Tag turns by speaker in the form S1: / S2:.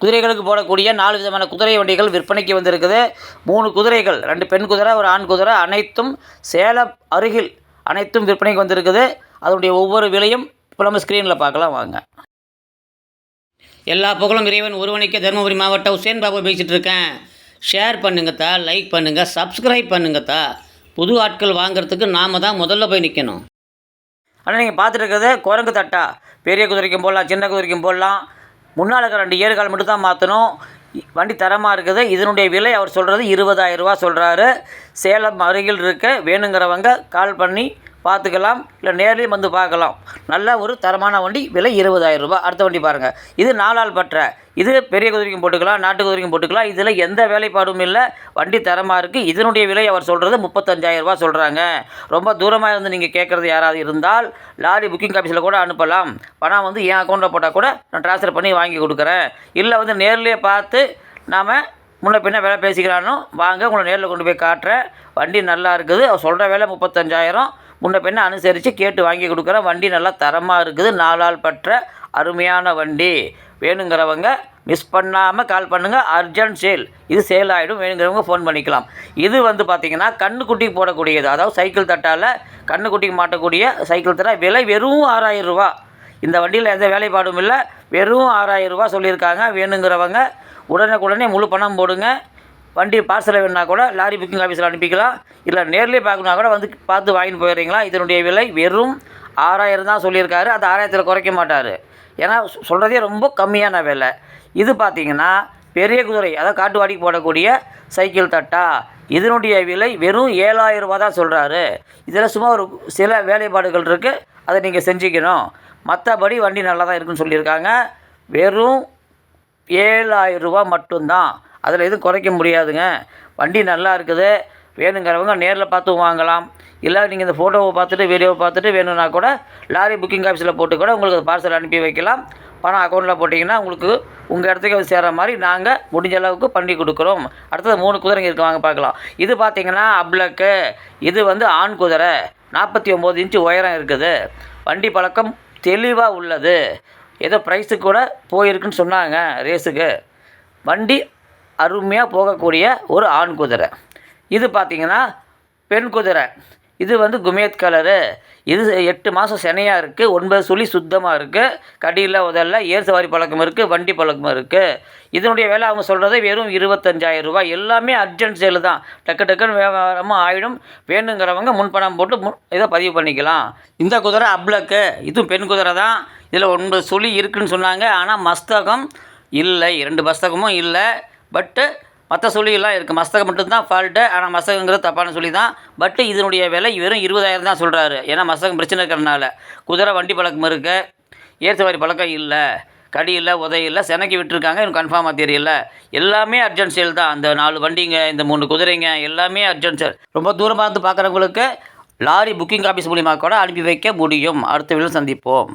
S1: குதிரைகளுக்கு போடக்கூடிய நாலு விதமான குதிரை வண்டிகள் விற்பனைக்கு வந்திருக்குது. மூணு குதிரைகள் ரெண்டு பெண் குதிரை ஒரு ஆண் குதிரை அனைத்தும் சேலம் அருகில் அனைத்தும் விற்பனைக்கு வந்திருக்குது. அதனுடைய ஒவ்வொரு விலையும் இப்போ நம்ம ஸ்க்ரீனில் பார்க்கலாம் வாங்க. எல்லா புகழும் இறைவன் ஒருவனுக்கு தருமபுரி மாவட்டம் உசேன் பாபு பேசிகிட்டு இருக்கேன். ஷேர் பண்ணுங்கத்தா லைக் பண்ணுங்கள் சப்ஸ்கிரைப் பண்ணுங்கத்தா புது ஆட்கள் வாங்குறதுக்கு நாம் தான் முதல்ல போய் நிற்கணும் ஆனால் நீங்கள் பார்த்துட்டு இருக்கிறது குரங்கு தட்டா. பெரிய குதிரைக்கும் போடலாம் சின்ன குதிரைக்கும் போடலாம். முன்னால் இருக்கிற ரெண்டு ஏறுகால் மட்டும் தான் மாற்றணும் வண்டி தரமாக இருக்குது. இதனுடைய விலை அவர் சொல்கிறது இருபதாயிரரூவா சொல்கிறாரு சேலம் அருகில் இருக்க வேணுங்கிறவங்க கால் பண்ணி பார்த்துக்கலாம் இல்லை நேர்லேயும் வந்து பார்க்கலாம். நல்ல ஒரு தரமான வண்டி விலை இருபதாயிரம் ரூபாய். அடுத்த வண்டி பாருங்கள் இது நாலாள் பற்ற. இது பெரிய குதிரைக்கும் போட்டுக்கலாம் நாட்டு குதிரைக்கும் போட்டுக்கலாம். இதில் எந்த வேலைப்பாடும் இல்லை. வண்டி தரமாக இருக்குது இதனுடைய விலை அவர் சொல்கிறது முப்பத்தஞ்சாயிரம் சொல்கிறாங்க ரொம்ப தூரமாக இருந்து நீங்கள் கேட்குறது யாராவது இருந்தால் லாரி புக்கிங் ஆஃபீஸில் கூட அனுப்பலாம். பணம் வந்து என் அக்கௌண்ட்டில் போட்டால் கூட நான் ட்ரான்ஸ்ஃபர் பண்ணி வாங்கி கொடுக்குறேன். இல்லை வந்து நேர்லேயே பார்த்து நாம் முன்ன பின்ன வேலை பேசிக்கிறானோ வாங்க. உங்களை நேரில் கொண்டு போய் காட்டுறேன். வண்டி நல்லா இருக்குது. அவர் சொல்கிற வேலை முப்பத்தஞ்சாயிரம். முன்ன பின்ன அனுசரித்து கேட்டு வாங்கி கொடுக்குறேன் வண்டி நல்லா தரமாக இருக்குது நாலாள் பற்ற அருமையான வண்டி. வேணுங்கிறவங்க மிஸ் பண்ணாமல் கால் பண்ணுங்கள் அர்ஜென்ட் சேல் இது சேல் ஆகிடும் வேணுங்கிறவங்க ஃபோன் பண்ணிக்கலாம். இது வந்து பார்த்திங்கன்னா கண்ணுக்குட்டி போடக்கூடியது. அதாவது சைக்கிள் தட்டால் கண்ணுக்குட்டிக்கு மாட்டக்கூடிய சைக்கிள் தட்டா விலை வெறும் ஆறாயிரம் ரூபா. இந்த வண்டியில் எந்த வேலைப்பாடும் இல்லை. வெறும் ஆறாயிரம் ரூபா சொல்லியிருக்காங்க. வேணுங்கிறவங்க உடனுக்குடனே முழு பணம் போடுங்க. வண்டி பார்சலை வேணுன்னா கூட லாரி புக்கிங் ஆஃபீஸில் அனுப்பிக்கலாம். இல்லை நேர்லேயே பார்க்கணுன்னா கூட வந்து பார்த்து வாங்கிட்டு போயிடுறீங்களா? இதனுடைய விலை வெறும் ஆறாயிரம் தான் சொல்லியிருக்காரு. அது ஆறாயிரத்தில் குறைக்க மாட்டார். ஏன்னா சொல்கிறதே ரொம்ப கம்மியான விலை. இது பார்த்தீங்கன்னா பெரிய குதிரை அதாவது காட்டுவாடிக்கு போடக்கூடிய சைக்கிள் தட்டா. இதனுடைய விலை வெறும் ஏழாயிரம் ரூபா தான் சொல்கிறாரு இதில் சும்மா ஒரு சில வேலைப்பாடுகள் இருக்குது அதை நீங்கள் செஞ்சுக்கணும். மற்றபடி வண்டி நல்லா தான் இருக்குன்னு சொல்லியிருக்காங்க. வெறும் ஏழாயிரம் ரூபா மட்டும்தான். அதில் எதுவும் குறைக்க முடியாதுங்க. வண்டி நல்லா இருக்குது. வேணுங்கிறவங்க நேரில் பார்த்து வாங்கலாம். இல்லை நீங்கள் இந்த ஃபோட்டோவை பார்த்துட்டு வீடியோவை பார்த்துட்டு வேணும்னா கூட லாரி புக்கிங் ஆஃபீஸில் போட்டு கூட உங்களுக்கு பார்சல் அனுப்பி வைக்கலாம். பணம் அக்கௌண்ட்டில் போட்டிங்கன்னா உங்களுக்கு உங்கள் இடத்துக்கு சேர்கிற மாதிரி நாங்கள் முடிஞ்ச அளவுக்கு பண்ணி கொடுக்குறோம். அடுத்தது மூணு குதிரைங்க இருக்கு வாங்க பார்க்கலாம். இது பார்த்தீங்கன்னா அப்ளக்கு இது வந்து ஆண் குதிரை. நாற்பத்தி ஒம்பது இன்ச்சு உயரம் இருக்குது. வண்டி பழக்கம் தெளிவாக உள்ளது. ஏதோ ப்ரைஸுக்கு கூட போயிருக்குன்னு சொன்னாங்க ரேஸுக்கு வண்டி அருமையாக போகக்கூடிய ஒரு ஆண் குதிரை. இது பார்த்திங்கன்னா பெண் குதிரை. இது வந்து குமேத் கலரு. இது எட்டு மாதம் செனையாக இருக்குது ஒன்பது சுழி சுத்தமாக இருக்குது கடியில் உதல்ல ஏர் சவாரி பழக்கம் இருக்குது வண்டி பழக்கம் இருக்குது இதனுடைய விலை அவங்க சொல்கிறது வெறும் இருபத்தஞ்சாயிரம் ரூபாய். எல்லாமே அர்ஜென்ட் சேலு தான். டக்கு டக்குன்னு வியாபாரமாக ஆகிடும் வேணுங்கிறவங்க முன்பணம் போட்டு முன் இதை பதிவு பண்ணிக்கலாம். இந்த குதிரை அப்ளக்கு. இதுவும் பெண் குதிரை தான். இதில் ஒன்பது சுழி இருக்குன்னு சொன்னாங்க. ஆனால் மஸ்தகம் இல்லை. ரெண்டு மஸ்தகமும் இல்லை. பட்டு மற்ற சொல்லியெல்லாம் இருக்குது மஸ்தகம் மட்டும்தான் ஃபால்ட்டு ஆனால் மஸ்தகங்கிறது தப்பான சொல்லி தான் பட்டு இதனுடைய விலை வெறும் இருபதாயிரம் தான் சொல்கிறாரு ஏன்னா மஸ்தகம் பிரச்சனை இருக்கிறனால குதிரை வண்டி பழக்கம் இருக்குது ஏற்றுவாரி பழக்கம் இல்லை. கடி இல்லை உதை இல்லை செனக்கி விட்டுருக்காங்க. எனக்கு கன்ஃபார்மாக தெரியல. எல்லாமே அர்ஜென்ட் சேல் தான். அந்த நாலு வண்டிங்க இந்த மூணு குதிரைங்க எல்லாமே அர்ஜென்ட் சேல் ரொம்ப தூரமாக இருந்து பார்க்குறவங்களுக்கு லாரி புக்கிங் ஆஃபீஸ் மூலியமாக கூட அனுப்பி வைக்க முடியும். அடுத்த வீடியோவில் சந்திப்போம்.